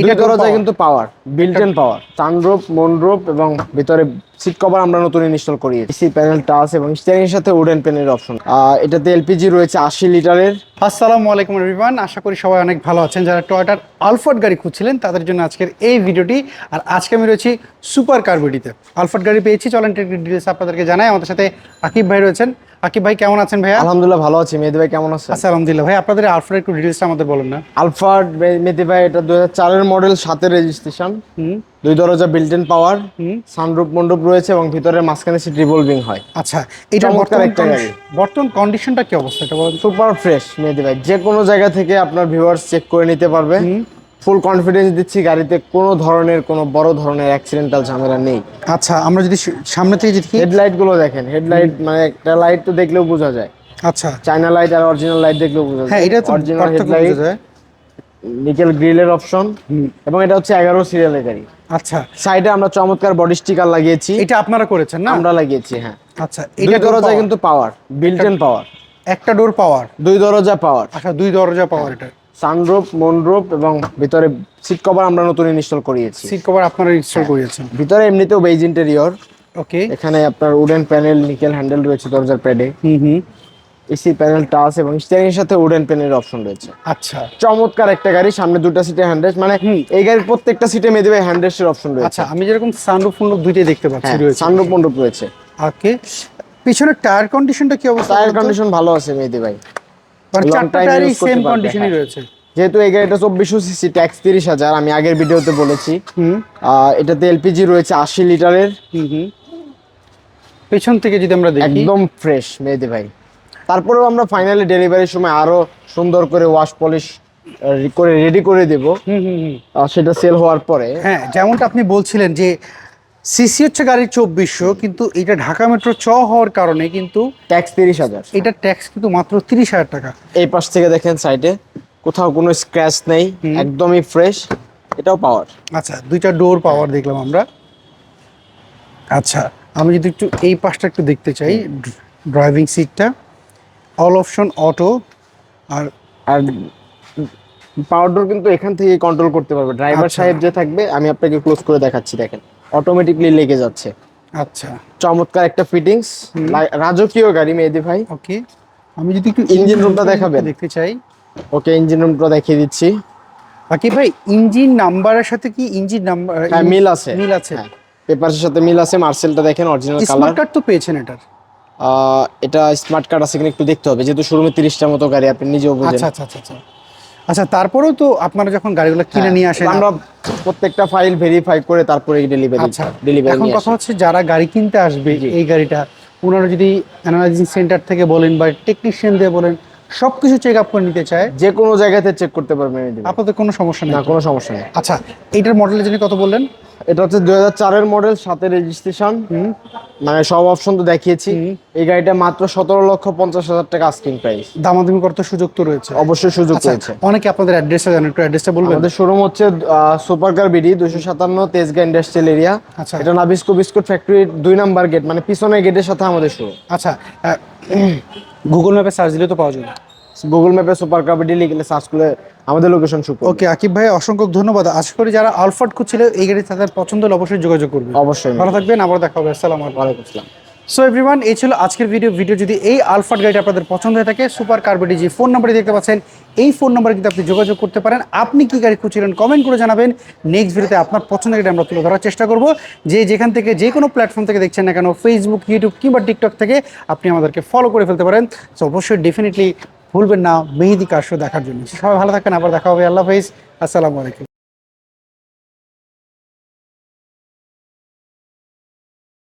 এটা করা যায় কিন্তু power built in power sunroof moonroof এবং ভিতরে সিট কভার আমরা নতুন ইনস্টল করি। এসি প্যানেল টাচ এবং স্টিয়ারিং সাথে উডেন প্যানেল অপশন এটাতে এলপিজি রয়েছে আশি লিটারের। আসসালামু আলাইকুম রিভান আশা করি সবাই অনেক ভালো আছেন। যারা টয়টার আলফার্ড গাড়ি খুঁজছিলেন তাদের জন্য আজকের এই ভিডিওটি। আর আজকে আমি রয়েছি সুপার কার কার্বিটিতে আলফার্ড গাড়ি পেয়েছি চলেন ডিটেলস আপনাদেরকে জানাই। আমাদের সাথে আকিব ভাই রয়েছেন। আকিব ভাই কেমন আছেন ভাই আলহামদুলিল্লাহ ভালো আছি। মেহেদি ভাই কেমন আছে আচ্ছা আলহামদুলিল্লাহ। ভাই আপনাদের আলফার্ড একটু ডিটেলসটা আমাদের বলুন না। আলফার্ড মেহেদি ভাই এটা দু হাজার চারের মডেল সাতের রেজিস্ট্রেশন হুম। দুই দরজা বিল্ট ইন পাওয়ার হুম। সানরুফ মন্ডপ রয়েছে এবং ভিতরে মাঝখানে সিট রিভলভিং হয়। আচ্ছা এটা বর্তমান একটা গাড়ি। বর্তমান কন্ডিশনটা কি অবস্থা এটা বলুন। সুপার ফ্রেশ মেহেদি ভাই। যে কোনো জায়গা থেকে আপনার ভিউয়ার্স চেক করে নিতে পারবে। ফুল কনফিডেন্স দিচ্ছি গাড়িতে কোনো ধরনের কোনো বড় ধরনের অ্যাক্সিডেন্টাল ঝামেলা নেই। আচ্ছা আমরা যদি সামনে থেকে যদি হেডলাইটগুলো দেখেন। হেডলাইট মানে একটা লাইট তো দেখলেও বোঝা যায়। আচ্ছা। চায়না লাইট আর অরিজিনাল লাইট দেখলেও বোঝা যায়। হ্যাঁ এটা তো অরিজিনাল হেডলাইট নিকেল গ্রিলের অপশন এবং এটা হচ্ছে এগারো সিরিয়ালের গাড়ি। আচ্ছা। সাইডে আমরা চমৎকার বডি স্টিকার লাগিয়েছি। এটা আপনারা করেছেন না? আমরা লাগিয়েছি হ্যাঁ। আচ্ছা এটা দরজা কিন্তু পাওয়ার বিল্ট ইন পাওয়ার একটা ডোর পাওয়ার দুই দরজা পাওয়ার আচ্ছা দুই দরজা পাওয়ার এটা। সানরুফ মনরুফ এবং ভিতরে সিট কভার আমরা নতুন ইনস্টল করিয়েছি। সিট কভার আপনারা ইনস্টল করিয়েছেন। ভিতরে এমনিতেও বেজ ইন্টেরিয়র ওকে এখানে আপনার উডেন প্যানেল নিকেল হ্যান্ডেল রয়েছে দরজার প্যাডে হুম হুম। এসি প্যানেল টাচ এবং স্টিয়ারিং এর সাথে উডেন প্যানেল অপশন রয়েছে। আচ্ছা। চমৎকার একটা গাড়ি সামনে দুটো সিটে হ্যান্ডরেস্ট মানে এই গাড়ির প্রত্যেকটা সিটে মেয়ে দেবে হ্যান্ডরেস্টের অপশন রয়েছে। আচ্ছা আমি যেরকম সানরুফ ফুনরুফ দুইটাই দেখতে পাচ্ছি হ্যাঁ রয়েছে। সানরুফ মন্ডপ রয়েছে। ওকে। পিছনের টায়ার কন্ডিশনটা কি অবস্থা? টায়ার কন্ডিশন ভালো আছে মেহেদি ভাই। মানে চারটা টায়ারই সেম কন্ডিশনই। রয়েছে। যেহেতু এই গাড়িটা চব্বিশশো সিসি ট্যাক্স তিরিশ হাজার আমি আগের ভিডিওতে বলেছি। এটাতে এলপিজি রয়েছে আশি লিটারের। হুম হুম। পেছন থেকে যদি আমরা দেখি। একদম ফ্রেশ মেহেদি ভাই। তারপরেও আমরা ফাইনালি ডেলিভারির সময় আরও সুন্দর করে ওয়াশ পলিশ করে রেডি করে দেব। হুম হুম হুম। সেটা সেল হওয়ার পরে। হ্যাঁ যেমনটা আপনি বলছিলেন যে সিসি হচ্ছে গাড়ির চব্বিশশো কিন্তু এটা ঢাকা মেট্রো চ হওয়ার কারণে কিন্তু ট্যাক্স তিরিশ হাজার। এটা ট্যাক্স কিন্তু মাত্র তিরিশ হাজার টাকা। এই পাশ থেকে দেখেন সাইডে কোথাও কোনো স্ক্র্যাচ নেই একদমই ফ্রেশ এটাও পাওয়ার আচ্ছা দুইটা ডোর পাওয়ার দেখলাম আমরা। আচ্ছা আমি যদি একটু এই পাশটা একটু দেখতে চাই ড্রাইভিং সিটটা অল অপশন অটো আর আর পাওয়ার ডোর কিন্তু এখান থেকে কন্ট্রোল করতে পারবে। ড্রাইভার আচ্ছা। সাহেব যে থাকবে আমি আপনাকে ক্লোজ করে দেখাচ্ছি দেখেন। অটোমেটিকলি লেগে যাচ্ছে। আচ্ছা। চমৎকার একটা ফিটিংস রাজকীয় গাড়ি মেহেদি ভাই। ওকে। আমি যদি একটু ইঞ্জিন রুমটা দেখাবেন? দেখতে চাই। ওকে ইঞ্জিন রুমটা দেখিয়ে দিচ্ছি। বাকি ভাই ইঞ্জিন নাম্বারের সাথে কি ইঞ্জিন নাম্বার হ্যাঁ মিল আছে। মিল আছে। হ্যাঁ পেপারসের সাথে মিল আছে মার্সেলটা দেখেন অরিজিনাল কালার স্মার্ট কার্ড তো পেয়েছেন এটার। এটা স্মার্ট কার্ড আছে কিনা একটু দেখতে হবে। যেহেতু শোরুমে তিরিশটার মতো গাড়ি আপনি নিজেও বুঝেন। আচ্ছা আচ্ছা আচ্ছা আচ্ছা। আচ্ছা তারপরেও তো আপনারা যখন গাড়িগুলো কিনে হ্যাঁ, নিয়ে আসেন আমরা প্রত্যেকটা ফাইল ভেরিফাই করে তারপরে ডেলিভারি আচ্ছা ডেলিভারি এখন কথা হচ্ছে যারা গাড়ি কিনতে আসবে এই গাড়িটা ওনারা যদি অ্যানালাইজিং সেন্টার থেকে বলেন বা টেকনিশিয়ান দিয়ে বলেন সবকিছু চেক আপ করে নিতে চায়। যে কোনো জায়গাতে চেক করতে পারবেন আপনাদের কোনো সমস্যা নেই। না কোনো সমস্যা নেই। আচ্ছা এইটার মডেলের জন্য কত বললেন? এটা হচ্ছে দুই হাজার চারের মডেল সাথে রেজিস্ট্রেশন মানে সব অপশন তো দেখিয়েছি। এই গাড়িটা মাত্র সতেরো লক্ষ পঞ্চাশ হাজার টাকা আস্কিং প্রাইস দামাদামি করতে সুযোগ তো রয়েছে। অবশ্যই সুযোগ আচ্ছা রয়েছে। অনেকে আপনাদের অ্যাড্রেসটা জানেন একটু অ্যাড্রেসটা বলবেন? আমাদের শোরুম হচ্ছে সুপার কার বিডি দুশো সাতান্ন তেজগা ইন্ডাস্ট্রিয়াল এরিয়া আচ্ছা। এটা নাবিস্কো বিস্কুট ফ্যাক্টরির দুই নাম্বার গেট মানে পিছনের গেটের সাথে আমাদের শোরুম আচ্ছা গুগল ম্যাপে সার্চ দিলে তো পাওয়া যাবে। গুগল ম্যাপে সুপার কার বিডি লিখলে সার্চ করলে আমাদের লোকেশন শো করবে। ওকে আকিব ভাই অসংখ্য ধন্যবাদ। আশা করি যারা আলফার্ড খুঁজছিল এই গাড়ি তাদের পছন্দ হলে অবশ্যই যোগাযোগ করবে। অবশ্যই ভালো থাকবেন আবার দেখা হবে। আসসালামু আলাইকুম। আসসালাম। সো এভরিওয়ান এই ছিল আজকের ভিডিও ভিডিও যদি এই আলফার্ড গাড়িটা আপনাদের পছন্দ হয়ে থাকে সুপার কার্বেটি যে ফোন নাম্বারে দেখতে পাচ্ছেন এই ফোন নাম্বারে কিন্তু আপনি যোগাযোগ করতে পারেন। আপনি কি গাড়ি খুঁজছিলেন কমেন্ট করে জানাবেন। নেক্সট ভিডিওতে আপনার পছন্দের গাড়ি আমরা তুলে ধরার চেষ্টা করব। যে যেখান থেকে যে কোনো প্ল্যাটফর্ম থেকে দেখছেন না কেন ফেসবুক ইউটিউব কিংবা টিকটক থেকে আপনি আমাদেরকে ফলো করে ফেলতে পারেন। সো অবশ্যই ডেফিনেটলি ভুলবেন না, মেহেদি কাশ্য দেখার জন্য। সবাই ভালো থাকেন আবার দেখা হবে। আল্লাহ হাফিজ। আসসালামু আলাইকুম।